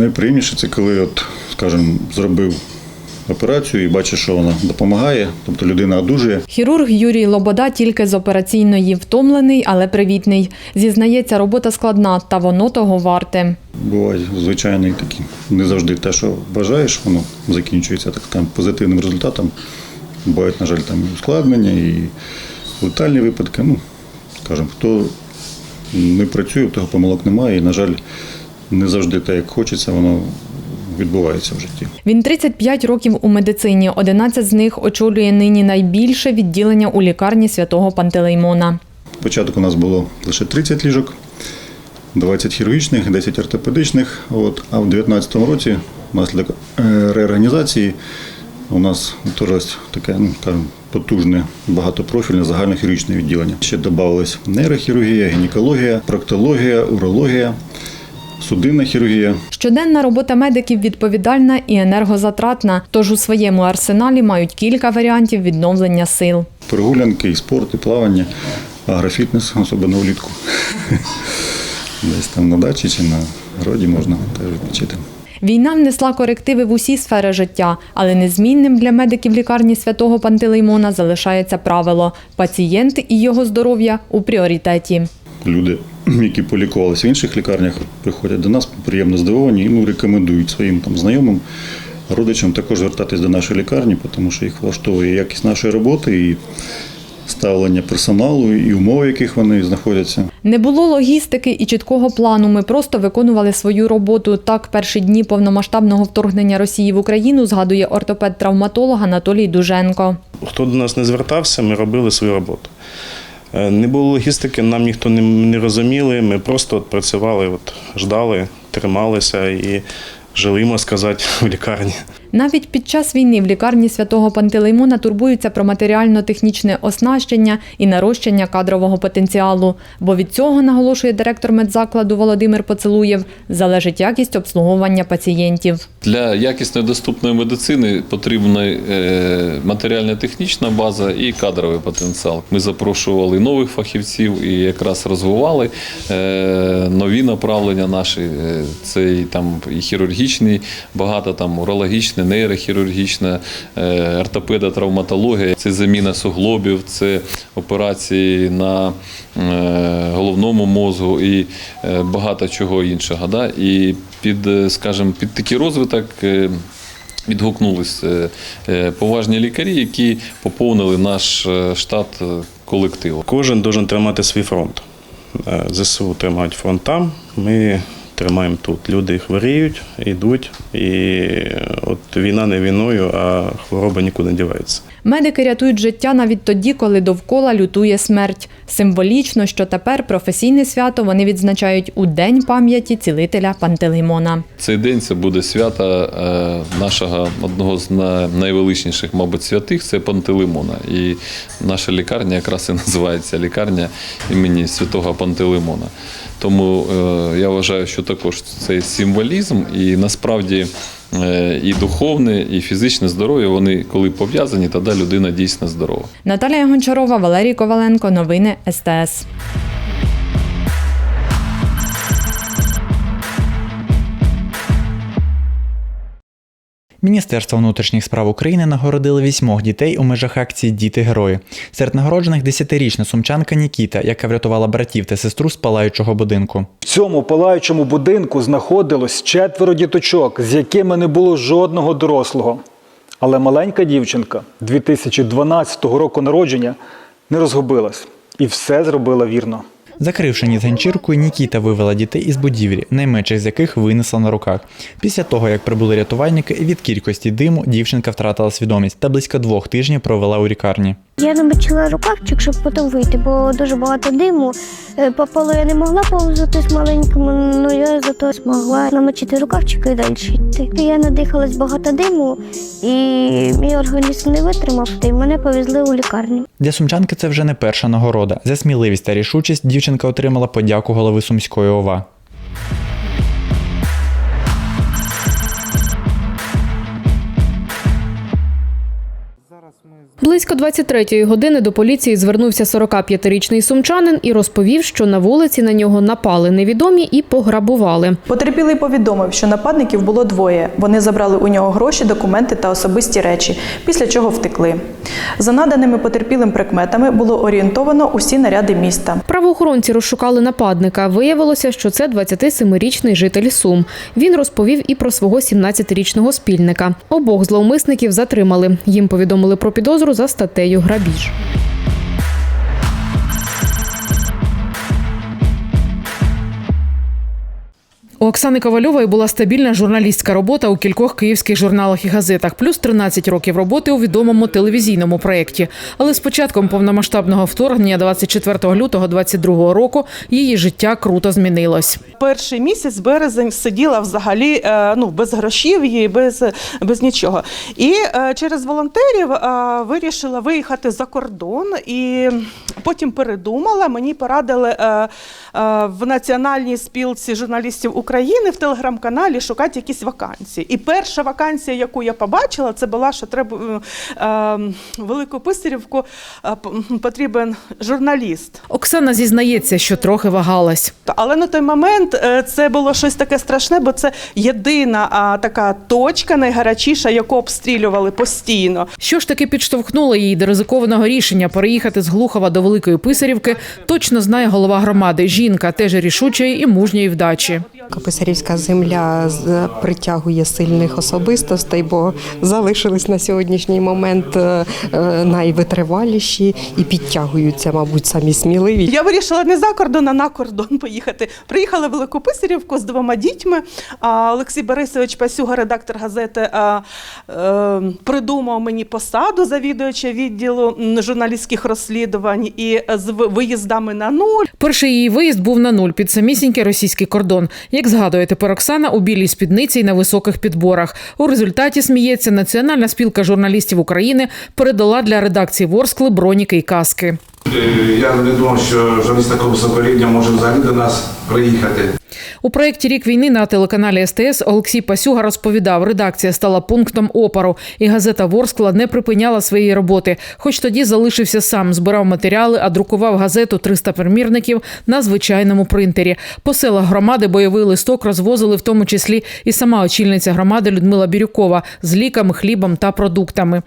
Найприємніше це коли, от, скажімо, зробив операцію і бачиш, що вона допомагає, тобто людина одужує. Хірург Юрій Лобода тільки з операційної втомлений, але привітний. Зізнається, робота складна, та воно того варте. Бувають звичайно і такі. Не завжди те, що бажаєш, воно закінчується так там позитивним результатом. Бувають, на жаль, там і ускладнення, і летальні випадки. Ну, скажімо, хто не працює, того помилок немає. І, на жаль, не завжди те, як хочеться, воно відбувається в житті. Він 35 років у медицині, 11 з них очолює нині найбільше відділення у лікарні святого Пантелеймона. Спочатку у нас було лише 30 ліжок, 20 хірургічних, 10 ортопедичних. От, а в 2019 році, внаслідок е, реорганізації, у нас утворилось таке, ну, скажімо, потужне багатопрофільне загальнохірургічне відділення. Ще додавалось нейрохірургія, гінекологія, проктологія, урологія, судинна хірургія. Щоденна робота медиків відповідальна і енергозатратна, тож у своєму арсеналі мають кілька варіантів відновлення сил. Прогулянки, і спорт, і плавання, агрофітнес, особливо влітку. Десь там на дачі чи на городі можна теж відпочити. Війна внесла корективи в усі сфери життя, але незмінним для медиків лікарні святого Пантелеймона залишається правило пацієнт і його здоров'я у пріоритеті. Люди, які полікувалися в інших лікарнях, приходять до нас приємно здивовані і ну, рекомендують своїм там знайомим, родичам також звертатись до нашої лікарні, тому що їх влаштовує якість нашої роботи і ставлення персоналу, і умови, в яких вони знаходяться. Не було логістики і чіткого плану. Ми просто виконували свою роботу. Так, перші дні повномасштабного вторгнення Росії в Україну згадує ортопед-травматолог Анатолій Дуженко. Хто до нас не звертався, ми робили свою роботу. Е, Не було логістики, нам ніхто не, розуміли. Ми просто от працювали, от, ждали, трималися і жили, можна сказати, в лікарні. Навіть під час війни в лікарні святого Пантелеймона турбуються про матеріально-технічне оснащення і нарощення кадрового потенціалу. Бо від цього, наголошує директор медзакладу Володимир Поцелуєв, залежить якість обслуговування пацієнтів. Для якісної доступної медицини потрібна е, матеріально-технічна база і кадровий потенціал. Ми запрошували нових фахівців і якраз розвивали е, нові направлення наші. Е, Це і там і хірургічні, багато там урологічне, нейрохірургічне, е, ортопеда, травматологія, це заміна суглобів, це операції на е, головному мозку і е, багато чого іншого. Да? І під, скажімо, під такий розвиток. Відгукнулись поважні лікарі, які поповнили наш штат колективу. Кожен має тримати свій фронт. ЗСУ тримають фронт там, ми тримаємо тут. Люди хворіють, йдуть, і е, от війна не війною, а хвороба нікуди не дівається. Медики рятують життя навіть тоді, коли довкола лютує смерть. Символічно, що тепер професійне свято вони відзначають у День пам'яті цілителя Пантелеймона. Цей день це буде свято е, нашого одного з найвеличніших, мабуть, святих це Пантелеймона. І наша лікарня якраз і називається лікарня імені святого Пантелеймона. Тому е, я вважаю, що також цей символізм і насправді. е, І духовне, і фізичне здоров'я, вони коли пов'язані, тоді людина дійсно здорова. Наталія Гончарова, Валерій Коваленко. Новини СТС. Міністерство внутрішніх справ України нагородили вісьмох дітей у межах акції Діти герої. Серед нагороджених 10-річна сумчанка Нікіта, яка врятувала братів та сестру з палаючого будинку. В цьому палаючому будинку знаходилось четверо діточок, з якими не було жодного дорослого. Але маленька дівчинка 2012 року народження не розгубилась і все зробила вірно. Закривши ніс ганчіркою, Нікіта вивела дітей із будівлі, найменших з яких винесла на руках. Після того, як прибули рятувальники, від кількості диму дівчинка втратила свідомість та близько двох тижнів провела у лікарні. Я намочила рукавчик, щоб потім вийти, бо дуже багато диму. Е, По полу я не могла повзати з але я зато змогла намочити рукавчик і далі йти. Я надихалась багато диму, і мій організм не витримав, та й мене повезли у лікарню. Для сумчанки це вже не перша нагорода. За сміливість та рішучість дівчинка отримала подяку голови Сумської ОВА. Близько 23-ї години до поліції звернувся 45-річний сумчанин і розповів, що на вулиці на нього напали невідомі і пограбували. Потерпілий повідомив, що нападників було двоє. Вони забрали у нього гроші, документи та особисті речі, після чого втекли. За наданими потерпілим прикметами було орієнтовано усі наряди міста. Правоохоронці розшукали нападника. Виявилося, що це 27-річний житель Сум. Він розповів і про свого 17-річного спільника. Обох зловмисників затримали. Їм повідомили про підозру за статтею грабіж. У Оксани Ковальової була стабільна журналістська робота у кількох київських журналах і газетах, плюс 13 років роботи у відомому телевізійному проєкті. Але з початком повномасштабного вторгнення 24 лютого 22 року її життя круто змінилось. перший місяць, березень, сиділа взагалі е, ну, без грошів без, без нічого. І е, через волонтерів е, вирішила виїхати за кордон і потім передумала. Мені порадили в Національній спілці журналістів України в телеграм-каналі шукати якісь вакансії. І перша вакансія, яку я побачила, це була, що треба е, е, Велику Писарівку е, потрібен журналіст. Оксана зізнається, що трохи вагалась. Але на той момент е, це було щось таке страшне, бо це єдина а, така точка найгарячіша, яку обстрілювали постійно. Що ж таки підштовхнуло її до ризикованого рішення переїхати з Глухова до Великої Писарівки, точно знає голова громади. Жінка теж рішучої і мужньої вдачі. Писарівська земля притягує сильних особистостей, бо залишились на сьогоднішній момент е, е, найвитриваліші і підтягуються, мабуть, самі сміливі. Я вирішила не за кордон, а на кордон поїхати. Приїхала в Велику Писарівку з двома дітьми. А, Олексій Борисович Пасюга, редактор газети, е, придумав мені посаду завідувача відділу журналістських розслідувань і з виїздами на нуль. Перший її виїзд був на нуль під самісінький російський кордон. Як згадує тепер Оксана, у білій спідниці й на високих підборах. У результаті сміється Національна спілка журналістів України передала для редакції Ворскли броніки й каски. Я не думав, що журналіст такого високого рівня може взагалі до нас приїхати. У проєкті Рік війни на телеканалі СТС Олексій Пасюга розповідав, редакція стала пунктом опору, і газета Ворскла не припиняла своєї роботи. Хоч тоді залишився сам, збирав матеріали, а друкував газету «300 примірників на звичайному принтері. По селах громади бойовий листок розвозили в тому числі і сама очільниця громади Людмила Бірюкова з ліками, хлібом та продуктами.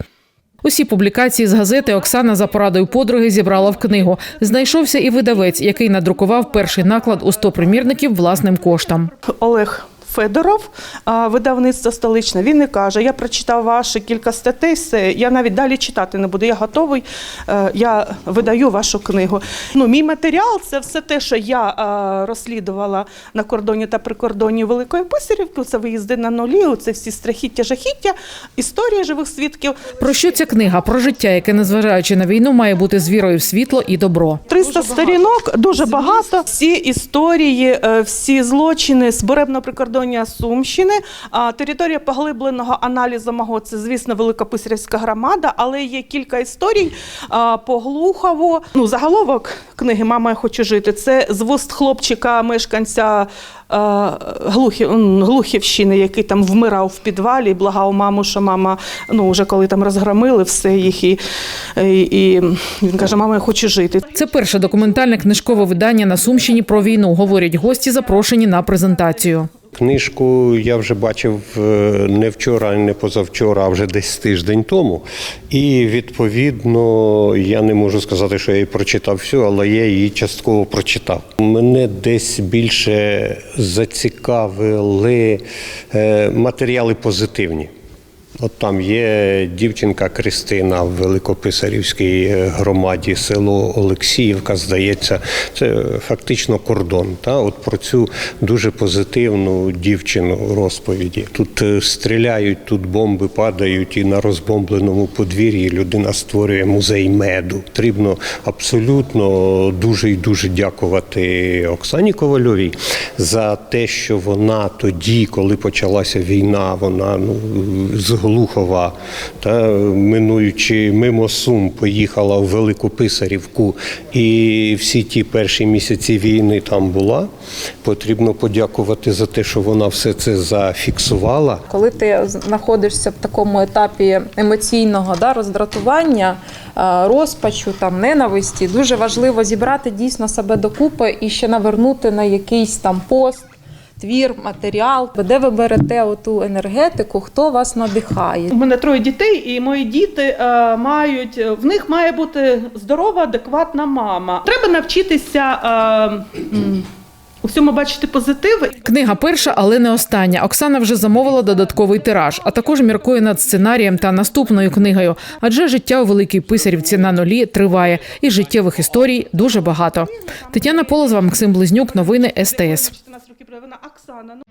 Усі публікації з газети Оксана за порадою подруги зібрала в книгу. Знайшовся і видавець, який надрукував перший наклад у 100 примірників власним коштом. Олег Федоров, видавництво столичне. Він не каже: я прочитав ваші кілька статей, все, я навіть далі читати не буду. Я готовий, е, я видаю вашу книгу. Ну, мій матеріал це все те, що я е, розслідувала на кордоні та прикордоні Великої Писарівки. Це виїзди на нулі, це всі страхіття, жахіття, історії живих свідків. Про що ця книга? Про життя, яке, незважаючи на війну, має бути з вірою в світло і добро. 300 сторінок, дуже багато. Всі історії, е, всі злочини з Боребного прикордоння Сумщини. А Територія поглибленого аналізу мого це, звісно, Великописарівська громада, але є кілька історій по Глухову. Ну, заголовок книги Мама, я хочу жити. Це з вуст хлопчика, мешканця. Глухів, Глухівщини, який там вмирав в підвалі, благав маму, що мама, ну вже коли там розгромили все їх, і, і, і він каже: Мама, я хочу жити. Це перше документальне книжкове видання на Сумщині про війну. Говорять гості, запрошені на презентацію. Книжку я вже бачив е, не вчора, не позавчора, а вже десь тиждень тому. І відповідно я не можу сказати, що я її прочитав всю, але я її частково прочитав. Мене десь більше зацікавили е, матеріали позитивні. От там є дівчинка Кристина в Великописарівській е, громаді, село Олексіївка, здається, це фактично кордон. Та? От про цю дуже позитивну дівчину розповіді. Тут е, стріляють, тут бомби падають, і на розбомбленому подвір'ї людина створює музей меду. Потрібно абсолютно дуже і дуже дякувати Оксані Ковальовій за те, що вона тоді, коли почалася війна, вона ну, з Глухова, та, минуючи мимо Сум, поїхала в Велику Писарівку, і всі ті перші місяці війни там була. Потрібно подякувати за те, що вона все це зафіксувала. Коли ти знаходишся в такому етапі емоційного да, роздратування, е, розпачу, там, ненависті, дуже важливо зібрати дійсно себе докупи і ще навернути на якийсь там пост. Твір, матеріал, де ви берете оту енергетику, хто вас надихає? У мене троє дітей, і мої діти е, мають в них має бути здорова, адекватна мама. Треба навчитися. Е, у всьому бачити позитив. Книга перша, але не остання. Оксана вже замовила додатковий тираж, а також міркує над сценарієм та наступною книгою. Адже життя у великій писарівці на нулі триває, і життєвих історій дуже багато. Тетяна Полозова, Максим Близнюк, новини СТС. Оксана. ну.